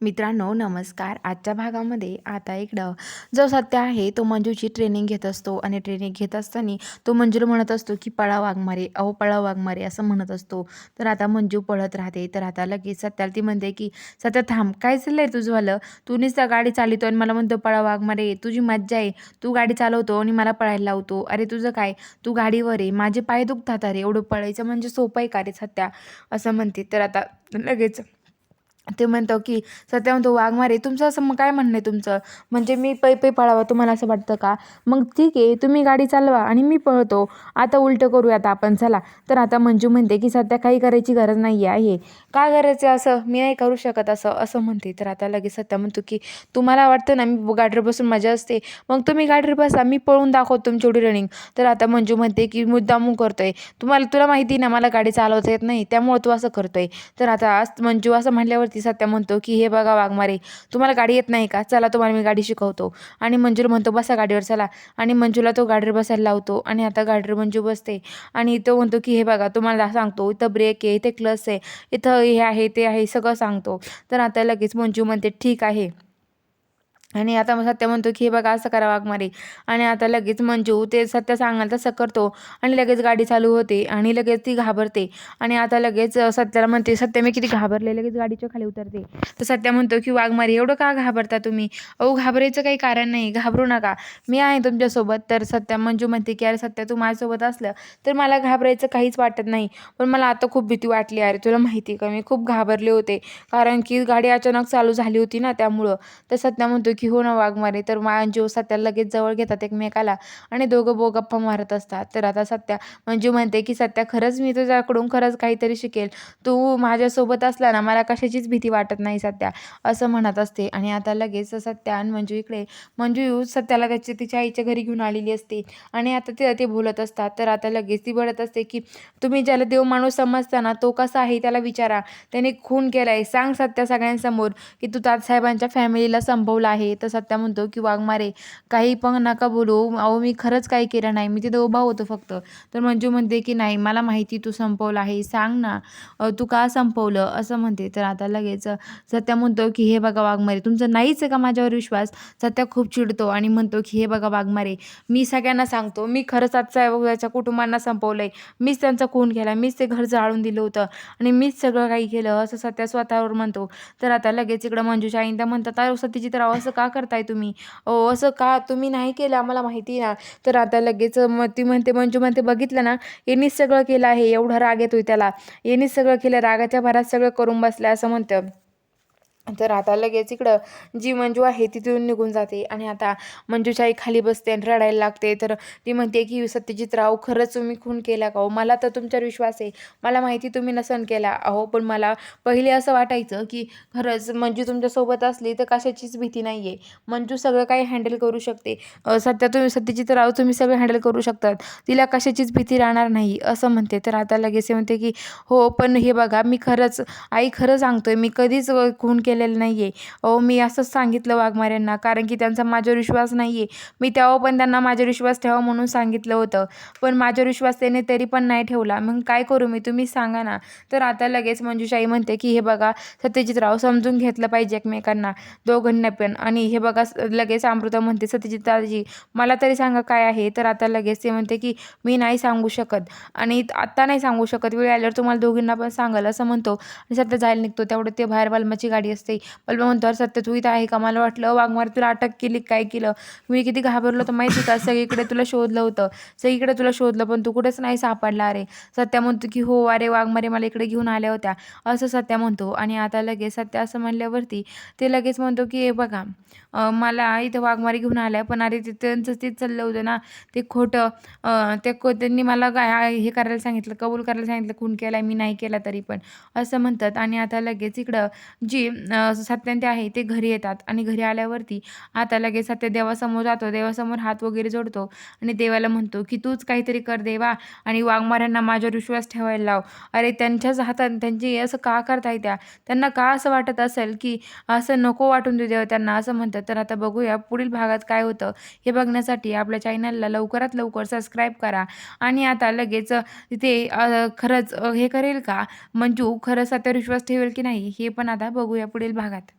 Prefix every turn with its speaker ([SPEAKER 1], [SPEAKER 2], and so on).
[SPEAKER 1] मित्रांनो नमस्कार. आजच्या भागामध्ये आता इकडं जो सत्य आहे तो मंजूची ट्रेनिंग घेत असतो आणि ट्रेनिंग घेत असताना तो मंजूला म्हणत असतो की पळा वाघमारे. अहो पळा वाघमारे असं म्हणत असतो. तर आता मंजू पळत राहते. तर आता लगेच सत्याला ती म्हणते की सत्या थांब. काय चाललंय तुझं? वालं तू नुसता गाडी चालितो आणि मला म्हणतो पळा वाघमारे तुझी मज्जा आहे. तू गाडी चालवतो आणि मला पळायला लावतो. अरे तुझं काय? तू गाडीवर आहे. माझे पाय दुखतात. अरे एवढं पळायचं म्हणजे सोपं आहे का रे सत्या? असं म्हणते. तर आता लगेच ते म्हणतो की सत्या म्हणतो वाघमारे तुमचं असं मग काय म्हणणं आहे तुमचं? म्हणजे मी पै पै पळावं तुम्हाला असं वाटतं का? मग ठीक आहे तुम्ही गाडी चालवा आणि मी पळतो. आता उलटं करूया आता आपण चला. तर आता मंजू म्हणते की सध्या काही करायची गरज नाही आहे. काय करायचं असं? मी नाही करू शकत असं असं म्हणते. तर आता लगेच सत्या म्हणतो की तुम्हाला वाटतं ना मी गाडीवर बसून मजा असते? मग तुम्ही गाडीवर बसा मी पळून दाखवतो तुमची एवढी रनिंग तर आता मंजू म्हणते की मुद्दामू करतोय. तुम्हाला तुला माहिती ना मला गाडी चालवता येत नाही त्यामुळे तू असं करतोय. तर आता मंजू असं ती सत्या म्हणतो की हे बघा वाघमारे तुम्हाला गाडी येत नाही का? चला तुम्हाला मी गाडी शिकवतो. आणि मंजूर म्हणतो बसा गाडीवर चला. आणि मंजूला तो गाडीवर बसायला लावतो आणि आता गाडीवर मंजू बसते. आणि तो म्हणतो की हे बघा तुम्हाला सांगतो इथं ब्रेक आहे इथे क्लस आहे इथं हे आहे ते आहे सगळं सांगतो. तर आता लगेच मंजू म्हणते ठीक आहे. आणि आता मग सत्य म्हणतो की हे बघा असं करा वाघमारे. आणि आता लगेच मंजू ते सत्य सांगाल तसं करतो. आणि लगेच गाडी चालू होते आणि लगेच ती घाबरते. आणि आता लगेच सत्याला म्हणते सत्य मी किती घाबरले लगेच गाडीच्या खाली उतरते. तर सत्य म्हणतो की वाघमारे एवढं का घाबरता तुम्ही? अहो घाबरायचं काही कारण नाही घाबरू नका. मी आहे तुमच्यासोबत. तर सत्य मंजू म्हणते की अरे सत्य तू माझ्यासोबत असलं तर मला घाबरायचं काहीच वाटत नाही. पण मला आता खूप भीती वाटली अरे तुला माहिती का? मी खूप घाबरले होते. कारण की गाडी अचानक चालू झाली होती ना त्यामुळं. तर सत्या म्हणतो की हो ना वाघमारे तर मंजू सत्या लगेच जवळ घेतात एकमेकाला आणि दोघं बो गप्पा मारत असतात. तर आता सत्या मंजू म्हणते की सत्या खरंच मी तुझ्याकडून खरंच काहीतरी शिकेल. तू माझ्यासोबत असला ना मला कशाचीच भीती वाटत नाही सत्या असं म्हणत असते. आणि आता लगेच सत्या आणि मंजू इकडे. मंजू सत्याला त्याची तिच्या आईच्या घरी घेऊन आलेली असते. आणि आता ते ते बोलत असतात. तर आता लगेच ती बोलत असते की तुम्ही ज्याला देव माणूस समजता ना तो कसा आहे त्याला विचारा. त्याने खून केला आहे सांग सत्या सगळ्यांसमोर की तू ताजसाहेबांच्या फॅमिलीला संपवलं आहे. तर सत्या म्हणतो की वाघमारे काही पण नका बोलू. अहो मी खरंच काही केलं नाही. मी तिथं उभा होतो फक्त. तर मंजू म्हणते की नाही मला माहिती तू संपवलं आहे. सांग ना तू का संपवलं? असं म्हणते. तर आता लगेच सत्या म्हणतो की हे बघा वाघमारे तुमचं नाहीच आहे का माझ्यावर विश्वास? सत्या खूप चिडतो आणि म्हणतो की हे बघा वाघमारे मी सगळ्यांना सांगतो. मी खरंच आजच्या कुटुंबांना संपवलं आहे मीच त्यांचा खून केला. मीच ते घर जाळून दिलं होतं आणि मीच सगळं काही केलं असं सत्या स्वतःवर म्हणतो. तर आता लगेच इकडं मंजूच्या आईंदा म्हणतात अरे सत्यजित राव असं का करताय तुम्ही? ओ असं का? तुम्ही नाही केलं आम्हाला माहिती ना. तर आता लगेच मग ती म्हणते मंजू म्हणते बघितलं ना यांनीच सगळं केलं आहे एवढा राग येतोय त्याला. यांनीच सगळं केलं रागाच्या भरात सगळं करून बसलं असं म्हणतं. तर आता लगेच इकडं जी मंजू आहे तिथून निघून जाते आणि आता मंजूच्या आई खाली बसते आणि रडायला लागते. तर ती म्हणते की सत्यजित राव खरंच तुम्ही खून केला का हो? मला तर तुमच्यावर विश्वास आहे. मला माहिती तुम्ही नसन केला अहो पण मला पहिले असं वाटायचं की खरंच मंजू तुमच्यासोबत असली तर कशाचीच भीती नाही आहे मंजू सगळं काही हँडल करू शकते. सध्या तुम्ही सत्यजित राव तुम्ही सगळं हँडल करू शकतात. तिला कशाचीच भीती राहणार नाही असं म्हणते. तर आता लगेच म्हणते की हो पण हे बघा मी खरंच आई खरं सांगतोय. मी कधीच खून केलं केलेलं नाही आहे अहो मी असंच सांगितलं वाघमाऱ्यांना कारण की त्यांचा माझ्यावर विश्वास नाही आहे मी तेव्हा पण त्यांना माझ्यावर विश्वास ठेवा म्हणून सांगितलं होतं. पण माझ्यावर विश्वास त्याने तरी पण नाही ठेवला. मग काय करू मी? तुम्ही सांगा ना. तर आता लगेच मंजुशाई म्हणते की हे बघा सत्यजितराव समजून घेतलं पाहिजे एकमेकांना दोघांना पण. आणि हे बघा लगेच अमृता म्हणते सत्यजिताजी मला तरी सांगा काय आहे? तर आता लगेच ते म्हणते की मी नाही सांगू शकत. आणि आत्ता नाही सांगू शकत. वेळ आल्यावर तुम्हाला दोघींना पण सांगाल असं म्हणतो. आणि सध्या जायला निघतो. तेवढं ते बाहेर बालमाची गाडी असते. असते. बलमा म्हणतो अरे सत्य तू इथं आहे का? मला वाटलं वाघमारे तुला अटक केली काय केलं? मी किती घाबरलो तर माहिती का? सगळीकडे तुला शोधलं होतं. सगळीकडे तुला शोधलं पण तू कुठेच नाही सापडला अरे. सत्या म्हणतो की हो अरे वाघमारे मला इकडे घेऊन आल्या होत्या. असं सत्या म्हणतो. आणि आता लगेच सत्या असं म्हणल्यावरती ते लगेच म्हणतो की हे बघा मला इथं वाघमारी घेऊन आल्या पण अरे ते त्यांचं तेच चाललं होतं ना. ते खोटं ते को त्यांनी मला काय हे करायला सांगितलं कबूल करायला सांगितलं खून केला मी नाही केला तरी पण. असं म्हणतात. आणि आता लगेच इकडं जी सत्यान आहे ते घरी येतात आणि घरी आल्यावरती आता लगेच सत्य देवासमोर जातो देवासमोर हात वगैरे जोडतो आणि देवाला म्हणतो की तूच काहीतरी कर देवा आणि वाघमाऱ्यांना माझ्यावर विश्वास ठेवायला लाव. अरे त्यांच्याच हातात त्यांची असं का करताय त्या? त्यांना का असं वाटत असेल की असं नको वाटून देऊ देव त्यांना असं म्हणतात. तर आता बघूया पुढील भागात काय होतं हे बघण्यासाठी आपल्या चॅनलला लवकरात लवकर सबस्क्राईब करा आणि आता लगेच तिथे खरंच हे करेल का? मंजू खरंच सत्यावर विश्वास ठेवेल की नाही हे पण आता बघूया पुढील भागात.